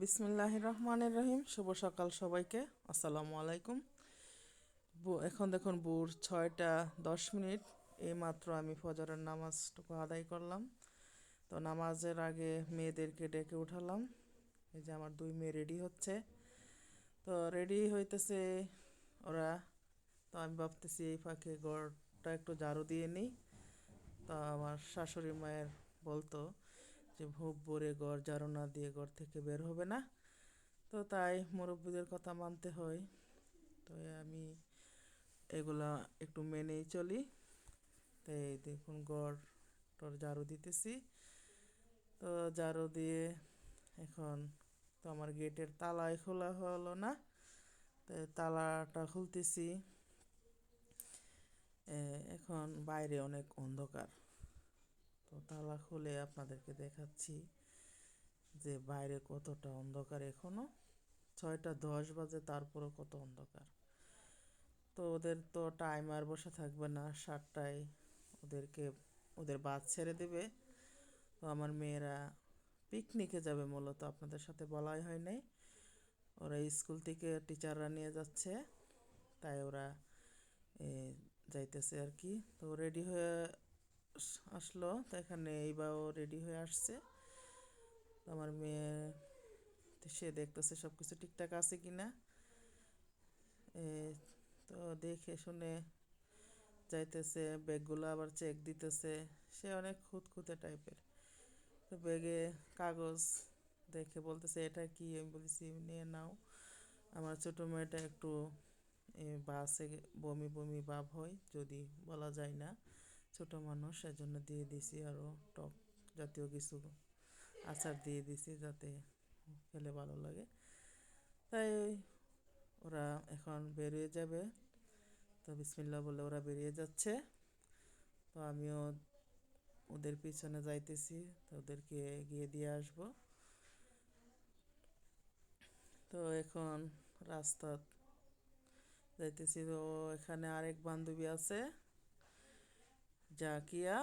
বিসমিল্লাহ রহমানের রহিম। শুভ সকাল সবাইকে। আসসালামু আলাইকুম। এখন দেখুন ভোর ছয়টা দশ মিনিট। এইমাত্র আমি ফজরের নামাজটুকু আদায় করলাম। তো নামাজের আগে মেয়েদেরকে ডেকে উঠালাম। এই যে আমার দুই মেয়ে রেডি হচ্ছে। তো রেডি হইতেছে ওরা। তো আমি ভাবতেছি, এই ফাঁকে ঘরটা একটু ঝাড়ু দিয়ে নিই। তা আমার শাশুড়ি মায়ের বলতো যে ভোগ, ভরে ঘর ঝাড়ু দিয়ে ঘর থেকে বের হবে না। তো তাই মুরব্বীদের কথা মানতে হয়। তো আমি এগুলা একটু মেনেই চলি। তো এই দেখুন ঘর টর ঝাড়ু দিতেছি। তো ঝাড়ু দিয়ে এখন তো আমার গেটের তালাই খোলা হলো না। তো তালাটা খুলতেছি। এখন বাইরে অনেক অন্ধকার। তো তালা খুলে আপনাদেরকে দেখাচ্ছি যে বাইরে কতটা অন্ধকার এখনও। ছয়টা দশ বাজে, তারপরও কত অন্ধকার। তো ওদের তো টাইমার বসে থাকবে না, সাতটায় ওদেরকে, ওদের বাদ ছেড়ে দেবে। তো আমার মেয়েরা পিকনিকে যাবে মূলত, আপনাদের সাথে বলাই হয় নাই। ওরা স্কুল থেকে টিচাররা নিয়ে যাচ্ছে, তাই ওরা যাইতেছে আর কি। তো রেডি হয়ে আসলো, তো এখানে এইবারও রেডি হয়ে আসছে। আমার মেয়ে সে দেখতেছে সব কিছু ঠিকঠাক আছে কি না তো দেখে শুনে যাইতেছে, ব্যাগগুলো আবার চেক দিতেছে। সে অনেক খুঁতখুঁতে টাইপের তো ব্যাগে কাগজ দেখে বলতেছে, এটা কি? আমি বলছি নিয়ে নাও। আমার ছোটো মেয়েটা একটু বাসে বমি বমি ভাব হয়, যদি বলা যায় না। ছোট মানুষ, সেজন্য দিয়ে দিছি আরও টক জাতীয় কিছু আচার দিয়ে দিছি যাতে খেলে ভালো লাগে। তাই ওরা এখন বেরিয়ে যাবে। তো বিসমিল্লা বলে ওরা বেরিয়ে যাচ্ছে। তো আমিও ওদের পিছনে যাইতেছি, তো ওদেরকে গিয়ে দিয়ে আসব। তো এখন রাস্তা যাইতেছি। তো এখানে আরেক বান্ধবী আছে। জাকিয়া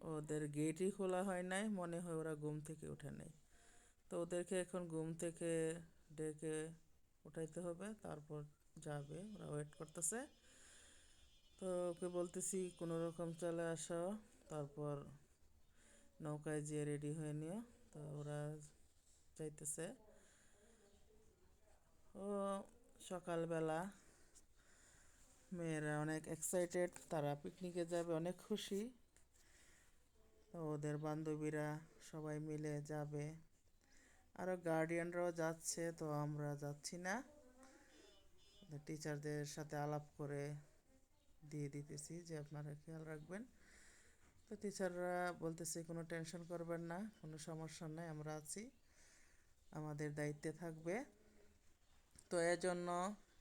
ওদের গেটই খোলা হয় নাই, মনে হয় ওরা ঘুম থেকে উঠে নাই। তো ওদেরকে এখন ঘুম থেকে ডেকে উঠাইতে হবে, তারপর যাবে, ওরা ওয়েট করতেছে। তো ওকে বলতেছি, কোনো রকম চলে আসো, তারপর নৌকায় যেয়ে রেডি হয়ে নিও। তো ওরা যাইতেছে। ও সকালবেলা মেয়েরা অনেক এক্সাইটেড তারা পিকনিকে যাবে, অনেক খুশি। ওদের বান্ধবীরা সবাই মিলে যাবে। আরও গার্ডিয়ানরাও যাচ্ছে, তো আমরা যাচ্ছি না। টিচারদের সাথে আলাপ করে দিয়ে দিতেছি যে আপনারা খেয়াল রাখবেন। তো টিচাররা বলতেছে, কোনো টেনশন করবেন না, কোনো সমস্যা নাই, আমরা আছি। আমাদের দায়িত্বে থাকবে। তো এজন্য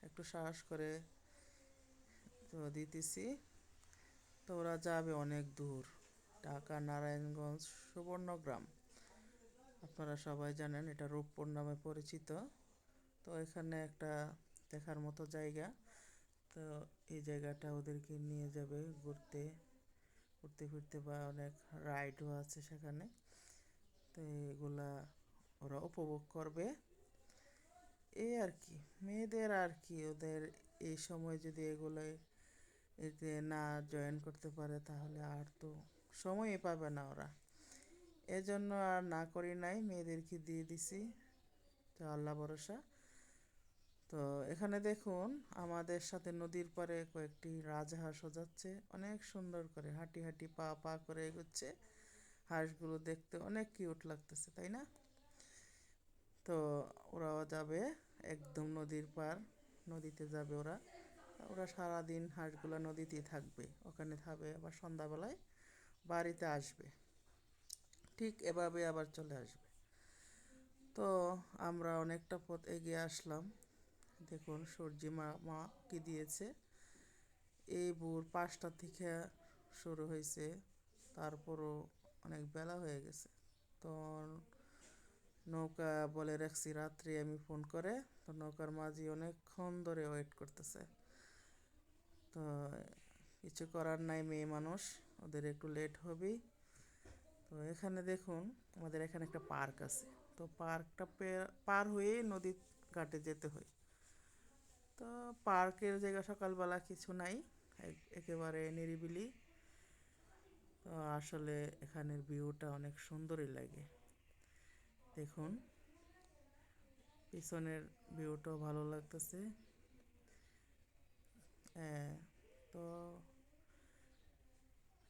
একটু সাহস করে তো দিতেছি। তো ওরা যাবে অনেক দূর, ঢাকা, নারায়ণগঞ্জ, সুবর্ণগ্রাম। আপনারা সবাই জানেন এটা রূপপুর নামে পরিচিত। তো এখানে একটা দেখার মতো জায়গা। তো এই জায়গাটা ওদেরকে নিয়ে যাবে ঘুরতে ঘুরতে ফিরতে বা অনেক রাইডও আছে সেখানে। তো এগুলা ওরা উপভোগ করবে। এই আর কি, মেয়েদের আর কি, ওদের এই সময় যদি এগুলোয় এতে না জয়েন করতে পারে তাহলে আর তো সময়ই পাবে না ওরা। এজন্য আর না করি নাই, মেয়েদেরকে দিয়ে দিছি। তো আল্লাহ ভরসা। তো এখানে দেখুন, আমাদের সাথে নদীর পারে কয়েকটি রাজহাঁসও যাচ্ছে অনেক সুন্দর করে হাঁটি হাঁটি, পা পা করে এগোচ্ছে। হাঁসগুলো দেখতে অনেক কিউট লাগতেছে, তাই না? তো ওরাও যাবে, একদম নদীর পার নদীতে যাবে ওরা। ওরা সারাদিন হাঁসগুলো নদীতেই থাকবে। ওখানে থাকবে, আবার সন্ধ্যাবেলায় বাড়িতে আসবে। ঠিক এভাবে আবার চলে আসবে। তো আমরা অনেকটা পথ এগিয়ে আসলাম। দেখুন, সূর্যি মা মা কি দিয়েছে। এই ভোর পাঁচটা থেকে শুরু হয়েছে। তারপরও অনেক বেলা হয়ে গেছে। তো নৌকা বলে রাখছি, রাত্রে আমি ফোন করে। তো নৌকার মাঝি অনেকক্ষণ ধরে ওয়েট করতেছে। তো, কিছু করার নাই মেয়ে মানুষ, ওদের একটু লেট হবেই তো এখানে দেখুন, আমাদের এখানে একটা পার্ক আছে। তো পার্কটা পার হয়ে নদীর ঘাটে যেতে হয়। তো পার্কের জায়গা সকালবেলা কিছু নাই একেবারে নিরিবিলি। তো আসলে এখানের ভিউটা অনেক সুন্দরই লাগে। দেখুন, পিছনের ভিউটাও ভালো লাগতেছে। হ্যাঁ তো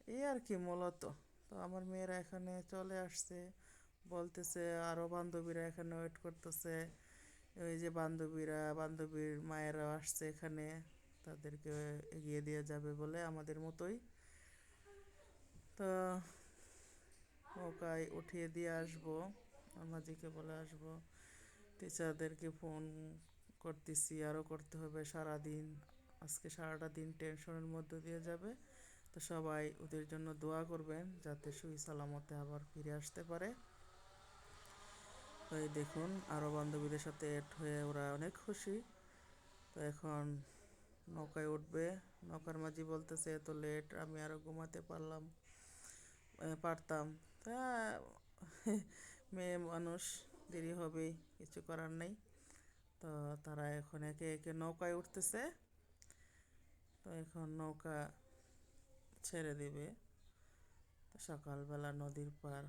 এই আর কি মূলত। তো আমার মেয়েরা এখানে চলে আসছে, বলতেছে আরও বান্ধবীরা এখানে ওয়েট করতেছে। ওই যে বান্ধবীরা, বান্ধবীর মায়েরাও আসছে এখানে, তাদেরকে এগিয়ে দিয়ে যাবে বলে আমাদের মতোই। তো নৌকায় উঠিয়ে দিয়ে আসব আমাজিকে বলে আসব, টিচারদেরকে ফোন করতেছি আরও করতে হবে সারাদিন। আজকে সারাটা দিন টেনশনের মধ্যে দিয়ে যাবে। তো সবাই ওদের জন্য দোয়া করবেন যাতে সুই সালামতে আবার ফিরে আসতে পারে। তো এই দেখুন আরও বান্ধবীদের সাথে এড হয়ে ওরা অনেক খুশি। তো এখন নৌকায় উঠবে। নৌকার মাঝি বলতেছে, এত লেট আমি আরও ঘুমাতে পারলাম পারতাম। তা, মেয়ে মানুষ, দেরি হবেই, কিছু করার নেই। তো তারা এখন একে একে নৌকায় উঠতেছে। তো এখন নৌকা ছেড়ে দেবে। তো সকালবেলা নদীর পার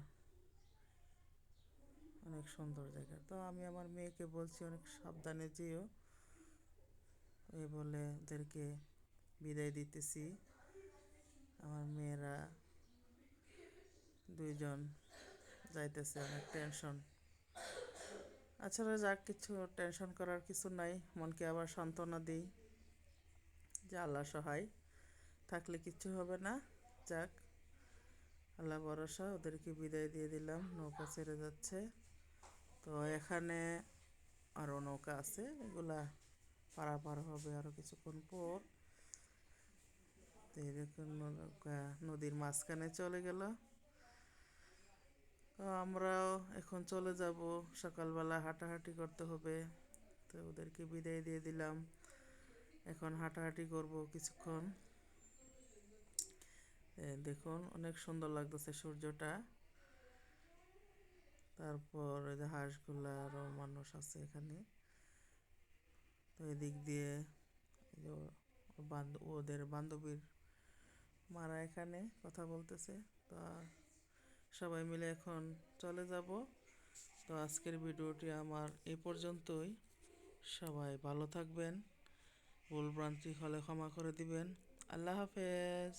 অনেক সুন্দর জায়গা। তো আমি আমার মেয়েকে বলছি, অনেক সাবধানে যেও। এ বলে, ওদেরকে বিদায় দিতেছি। আমার মেয়েরা দুইজন যাইতেছে, অনেক টেনশন। আচ্ছা যাক, কিছু টেনশন করার কিছু নাই। মনকে আবার সান্ত্বনা দিই। যে আল্লাহ সহায়, থাকলে কিচ্ছু হবে না। যাক, আল্লাহ ভরসা, ওদেরকে বিদায় দিয়ে দিলাম, নৌকা ছেড়ে যাচ্ছে। তো এখানে আরও নৌকা আছে, এগুলা পারাপার হবে আরও কিছুক্ষণ পর। তো এরকম নৌকা, নদীর মাঝখানে চলে গেল। তো আমরাও এখন চলে যাব, সকালবেলা হাঁটাহাঁটি করতে হবে। তো ওদেরকে বিদায় দিয়ে দিলাম। এখন হাঁটাহাঁটি করব কিছুক্ষণ। এ, দেখুন অনেক সুন্দর লাগতেছে সূর্যটা। তারপর যে হাঁসগুলা আরও মানুষ আছে এখানে। তো এদিক দিয়ে ওদের বান্ধবীর মারা এখানে কথা বলতেছে। তো সবাই মিলে এখন চলে যাব। তো আজকের ভিডিওটি আমার এই পর্যন্তই। সবাই ভালো থাকবেন। ভুল ভ্রান্তি হলে ক্ষমা করে দিবেন। আল্লাহ হাফেজ।